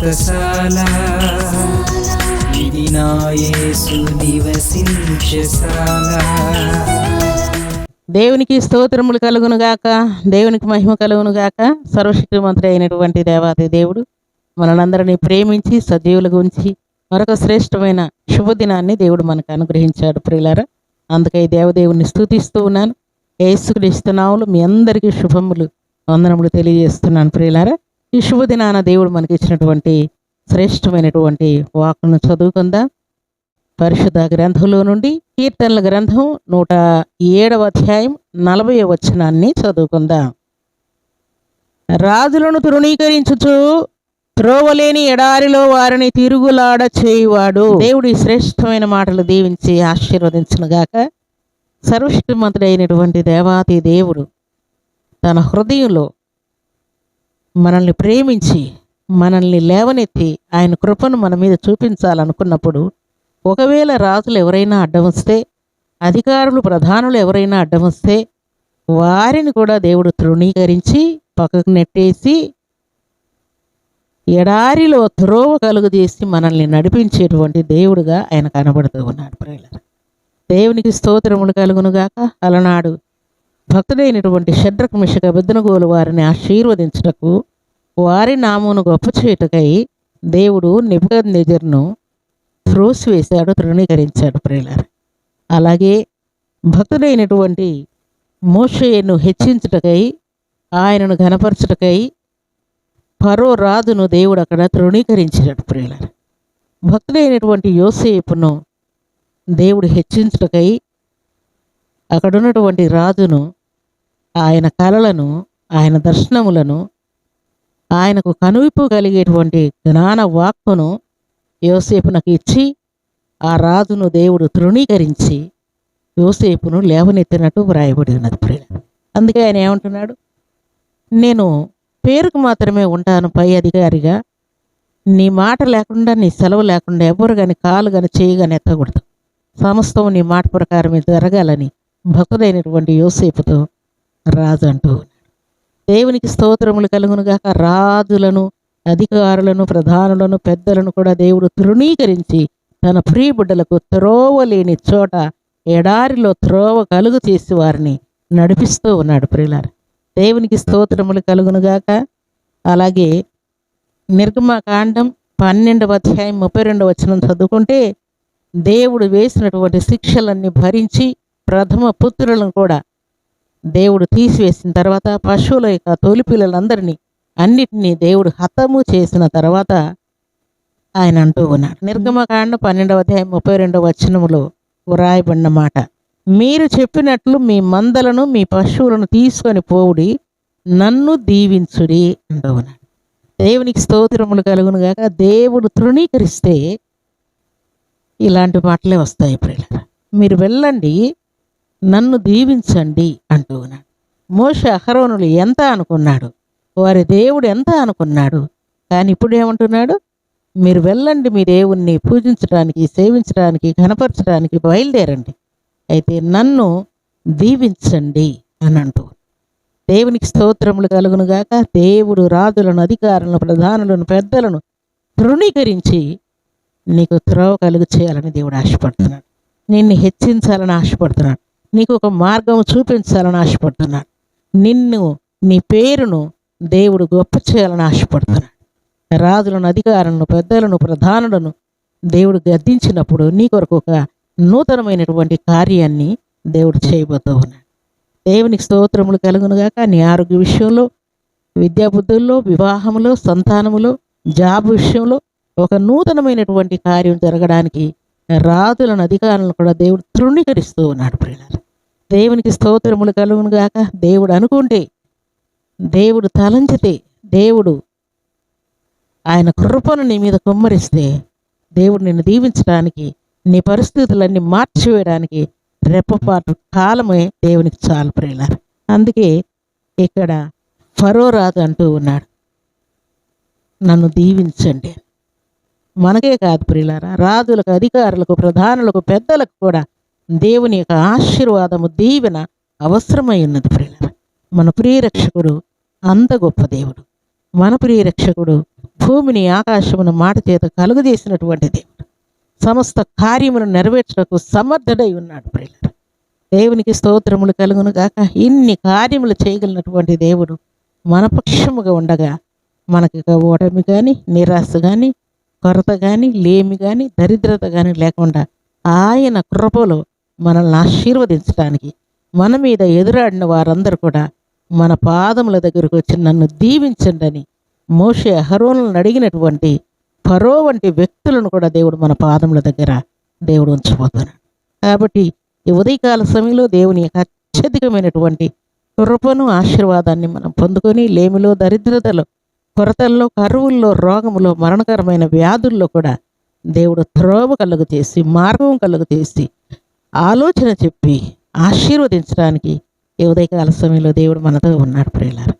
వ్రతశాల ఇది నా యేసు నివసించశాల దేవునికి స్తోత్రములు కలుగును గాక. దేవునికి మహిమ కలుగునుగాక సర్వశక్తిమంతుడు అయినటువంటి దేవాది దేవుడు మనందరినీ ప్రేమించి సజీవులుగా ఉంచి మరొక శ్రేష్టమైన శుభదినాన్ని దేవుడు మనకు అనుగ్రహించాడు ప్రియులారా. అందుకే దేవదేవుని స్థుతిస్తూ ఉన్నాను. యేసుక్రీస్తు నామములో మీ అందరికీ శుభములు వందనములు తెలియజేస్తున్నాను ప్రియులారా. ఈ శుభదినాన దేవుడు మనకి ఇచ్చినటువంటి శ్రేష్టమైనటువంటి వాకును చదువుకుందాం. పరిశుద్ధ గ్రంథంలో నుండి కీర్తనల గ్రంథం నూట ఏడవ అధ్యాయం నలభై వచనాన్ని చదువుకుందాం. రాజులను తృణీకరించుచు త్రోవలేని ఎడారిలో వారిని తిరుగులాడ చేయువాడు. దేవుడి శ్రేష్టమైన మాటలు దీవించి ఆశీర్వదించునుగాక. సర్వశక్తిమంతుడైనటువంటి దేవాతి దేవుడు తన హృదయంలో మనల్ని ప్రేమించి మనల్ని లేవనెత్తి ఆయన కృపను మన మీద చూపించాలనుకున్నప్పుడు ఒకవేళ రాజులు ఎవరైనా అడ్డం వస్తే అధికారులు ప్రధానులు ఎవరైనా అడ్డం వస్తే వారిని కూడా దేవుడు తృణీకరించి పక్కకు నెట్టేసి ఎడారిలో త్రోవ కలుగు చేసి మనల్ని నడిపించేటువంటి దేవుడుగా ఆయన కనబడుతూ ఉన్నాడు. ప్రియులారా దేవునికి స్తోత్రములు కలుగునుగాక అలనాడు భక్తుడైనటువంటి షడ్రక మిషక బెద్దనగోలు వారిని ఆశీర్వదించుటకు వారి నామును గొప్ప చేయుటకై దేవుడు నిబద్నెజర్ను త్రోసివేశాడు తృణీకరించాడు ప్రేలర్ అలాగే భక్తుడైనటువంటి మోషేను హెచ్చించుటకై ఆయనను ఘనపరచుటకై పరో రాజును దేవుడు అక్కడ తృణీకరించాడు ప్రియులారా. భక్తుడైనటువంటి యోసేపును దేవుడు హెచ్చించుటకై అక్కడున్నటువంటి రాజును ఆయన కళలను ఆయన దర్శనములను ఆయనకు కనువిప్పు కలిగేటువంటి జ్ఞాన వాక్కును యోసేపునకు ఇచ్చి ఆ రాజును దేవుడు తృణీకరించి యోసేపును లేవనెత్తినట్టు వ్రాయబడి ఉన్నది ప్రియ అందుకే ఆయన ఏమంటున్నాడు? నేను పేరుకు మాత్రమే ఉంటాను పై అధికారిగా. నీ మాట లేకుండా నీ సెలవు లేకుండా ఎవరు కానీ కాలు కానీ చేయి కానీ ఎత్తకూడదు. సమస్తం నీ మాట ప్రకారమే జరగాలని భక్తుడైనటువంటి యోసేపుతో రాజు అంటూ దేవునికి స్తోత్రములు కలుగునుగాక. రాజులను అధికారులను ప్రధానులను పెద్దలను కూడా దేవుడు తృణీకరించి తన ప్రియబిడ్డలకు త్రోవ లేని చోట ఎడారిలో త్రోవ కలుగు చేసి వారిని నడిపిస్తూ ఉన్నాడు ప్రియులారు. దేవునికి స్తోత్రములు కలుగునుగాక. అలాగే నిర్గమకాండం పన్నెండవ అధ్యాయం ముప్పై రెండవ వచనం చదువుకుంటే దేవుడు వేసినటువంటి శిక్షలన్నీ భరించి ప్రథమ పుత్రులను కూడా దేవుడు తీసివేసిన తర్వాత పశువుల యొక్క తొలి పిల్లలందరినీ అన్నిటినీ దేవుడు హతము చేసిన తర్వాత ఆయన అంటూ ఉన్నాడు. నిర్గమకాండ పన్నెండవ అధ్యాయం ముప్పై రెండవ వచనములో వ్రాయబడిన మాట మీరు చెప్పినట్లు మీ మందలను మీ పశువులను తీసుకొని పోవుడి నన్ను దీవించుడి అంటూ ఉన్నాడు. దేవునికి స్తోత్రములు కలుగును గాక దేవుడు తృణీకరిస్తే ఇలాంటి మాటలే వస్తాయి ప్రియులారా. మీరు వెళ్ళండి నన్ను దీవించండి అంటూ ఉన్నాడు మోష అహరోనులు ఎంత అనుకున్నాడు? వారి దేవుడు ఎంత అనుకున్నాడు? కానీ ఇప్పుడు ఏమంటున్నాడు? మీరు వెళ్ళండి మీ దేవుణ్ణి పూజించడానికి సేవించడానికి ఘనపరచడానికి బయలుదేరండి. అయితే నన్ను దీవించండి అని అంటూ దేవునికి స్తోత్రములు కలుగునుగాక దేవుడు రాజులను అధికారులను ప్రధానులను పెద్దలను తృణీకరించి నీకు త్రోవ కలుగు చేయాలని దేవుడు ఆశపడుతున్నాడు. నిన్ను హెచ్చించాలని ఆశపడుతున్నాడు. నీకు ఒక మార్గం చూపించాలని ఆశపడుతున్నాడు. నిన్ను నీ పేరును దేవుడు గొప్ప చేయాలని ఆశపడుతున్నాడు. రాజులను అధికారులను పెద్దలను ప్రధానులను దేవుడు గద్దించినప్పుడు నీ కొరకు ఒక నూతనమైనటువంటి కార్యాన్ని దేవుడు చేయబోతూ ఉన్నాడు. దేవునికి స్తోత్రములు కలుగునుగాక నీ ఆరోగ్య విషయంలో విద్యాబుద్ధుల్లో వివాహంలో సంతానములో జాబ్ విషయంలో ఒక నూతనమైనటువంటి కార్యం జరగడానికి రాజులను అధికారులను కూడా దేవుడు తృణీకరిస్తూ ఉన్నాడు ప్రియులారు. దేవునికి స్తోత్రములు కలుగును గాక. దేవుడు అనుకుంటే దేవుడు తలంచితే దేవుడు ఆయన కృపను నీ మీద కుమ్మరిస్తే దేవుడు నిన్ను దీవించడానికి నీ పరిస్థితులన్నీ మార్చివేయడానికి రెప్పపాటు కాలమే దేవునికి చాలు ప్రియులారు. అందుకే ఇక్కడ ఫరో రాజు అంటూ ఉన్నాడు నన్ను దీవించండి మనకే కాదు ప్రియులారా. రాజులకు అధికారులకు ప్రధానులకు పెద్దలకు కూడా దేవుని యొక్క ఆశీర్వాదము దీవెన అవసరమై ఉన్నది ప్రియులారా. మన ప్రియరక్షకుడు అంత గొప్ప దేవుడు. మన ప్రియరక్షకుడు భూమిని ఆకాశమును మాట చేత కలుగజేసినటువంటి దేవుడు. సమస్త కార్యమును నెరవేర్చడానికి సమర్థుడై ఉన్నాడు ప్రియులారా. దేవునికి స్తోత్రములు కలుగును గాక. ఇన్ని కార్యములు చేయగలిగినటువంటి దేవుడు మన పక్షముగా ఉండగా మనకి ఓటమి కానీ నిరాశ కానీ కొరత కానీ లేమి కానీ దరిద్రత కానీ లేకుండా ఆయన కృపలో మనల్ని ఆశీర్వదించడానికి మన మీద ఎదురాడిన వారందరూ కూడా మన పాదముల దగ్గరకు వచ్చి నన్ను దీవించండి అని మోషే అహరోనులను అడిగినటువంటి ఫరో వంటి వ్యక్తులను కూడా దేవుడు మన పాదముల దగ్గర దేవుడు ఉంచబోతున్నాడు. కాబట్టి ఈ ఉదయకాల సమయంలో దేవుని యొక్క అత్యధికమైనటువంటి కృపను ఆశీర్వాదాన్ని మనం పొందుకొని లేమిలో దరిద్రతలో కొరతల్లో కరువుల్లో రోగములో మరణకరమైన వ్యాధుల్లో కూడా దేవుడు త్రోవ కలుగు చేసి మార్గం కలుగు చేసి ఆలోచన చెప్పి ఆశీర్వదించడానికి ఈ ఉదయకాల సమయంలో దేవుడు మనతో ఉన్నాడు ప్రియులారా.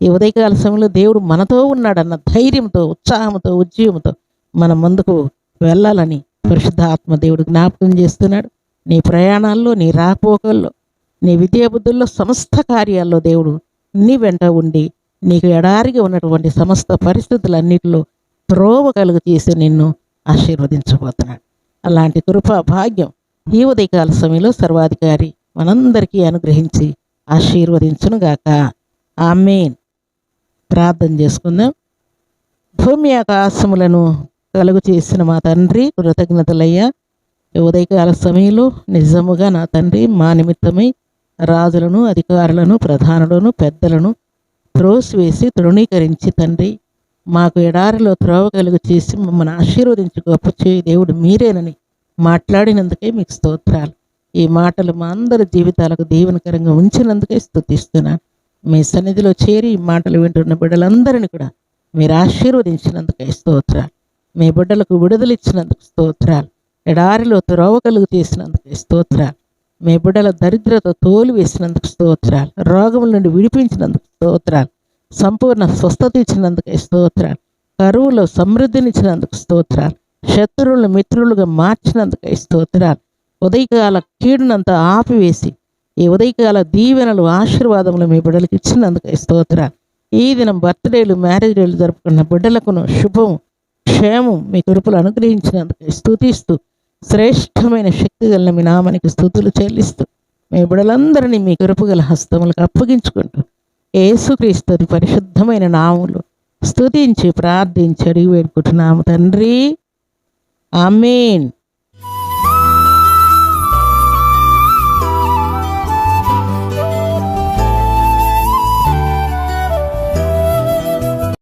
ఈ ఉదయకాల సమయంలో దేవుడు మనతో ఉన్నాడన్న ధైర్యంతో ఉత్సాహంతో ఉద్యమంతో మన ముందుకు వెళ్ళాలని పరిశుద్ధాత్మ దేవుడు జ్ఞాపకం చేస్తున్నాడు. నీ ప్రయాణాల్లో నీ రాకపోకల్లో నీ విద్యాబుద్ధుల్లో సమస్త కార్యాల్లో దేవుడు నీ వెంట ఉండి నీకు ఎడారిగా ఉన్నటువంటి సమస్త పరిస్థితులన్నిటిలో త్రోవ కలుగు చేసి నిన్ను ఆశీర్వదించబోతున్నాడు. అలాంటి కృపా భాగ్యం ఈ ఉదయకాల సమయంలో సర్వాధికారి మనందరికీ అనుగ్రహించి ఆశీర్వదించునుగాక ఆమెన్. ప్రార్థన చేసుకుందాం. భూమి ఆకాశములను కలుగు చేసిన మా తండ్రి కృతజ్ఞతలయ్యా. ఉదయకాల సమయంలో నిజముగా నా తండ్రి మా నిమిత్తమై రాజులను అధికారులను ప్రధానులను పెద్దలను త్రోస్ వేసి తృణీకరించి తండ్రి మాకు ఎడారిలో త్రోవ కలుగు చేసి మమ్మల్ని ఆశీర్వదించి గొప్ప చేయి దేవుడు మీరేనని మాట్లాడినందుకే మీకు స్తోత్రాలు. ఈ మాటలు మా అందరి జీవితాలకు దీవెనకరంగా ఉంచినందుకే స్థుతిస్తున్నాను మీ సన్నిధిలో చేరి ఈ మాటలు వింటున్న బిడ్డలందరినీ కూడా మీరు ఆశీర్వదించినందుకే స్తోత్రాలు. మీ బిడ్డలకు విడుదలిచ్చినందుకు స్తోత్రాలు. ఎడారిలో త్రోవ కలుగు చేసినందుకే స్తోత్రాలు. మీ బిడ్డల దరిద్రత తోలు వేసినందుకు స్తోత్రాలు. రోగముల నుండి విడిపించినందుకు స్తోత్రాలు. సంపూర్ణ స్వస్థత ఇచ్చినందుకు స్తోత్రాలు. కరువులో సమృద్ధినిచ్చినందుకు స్తోత్రాలు. శత్రువులను మిత్రులుగా మార్చినందుకు స్తోత్రాలు. ఉదయకాల కీడునంతా ఆపివేసి ఈ ఉదయకాల దీవెనలు ఆశీర్వాదములు మీ బిడ్డలకు ఇచ్చినందుకే స్తోత్రాలు. ఈ దినం బర్త్డేలు మ్యారేజ్ డేలు జరుపుకున్న బిడ్డలకును శుభం క్షేమం మీ కృపలు అనుగ్రహించినందుకే స్థుతిస్తూ శ్రేష్టమైన శక్తి గల మీ నామానికి స్థుతులు చెల్లిస్తూ మీ బిడలందరినీ మీ కృపగల హస్తములకు అప్పగించుకుంటూ యేసుక్రీస్తుని పరిశుద్ధమైన నాములు స్తుతించి ప్రార్థించి అడిగి వేడుకుంటున్నాము తండ్రి. ఆమెన్.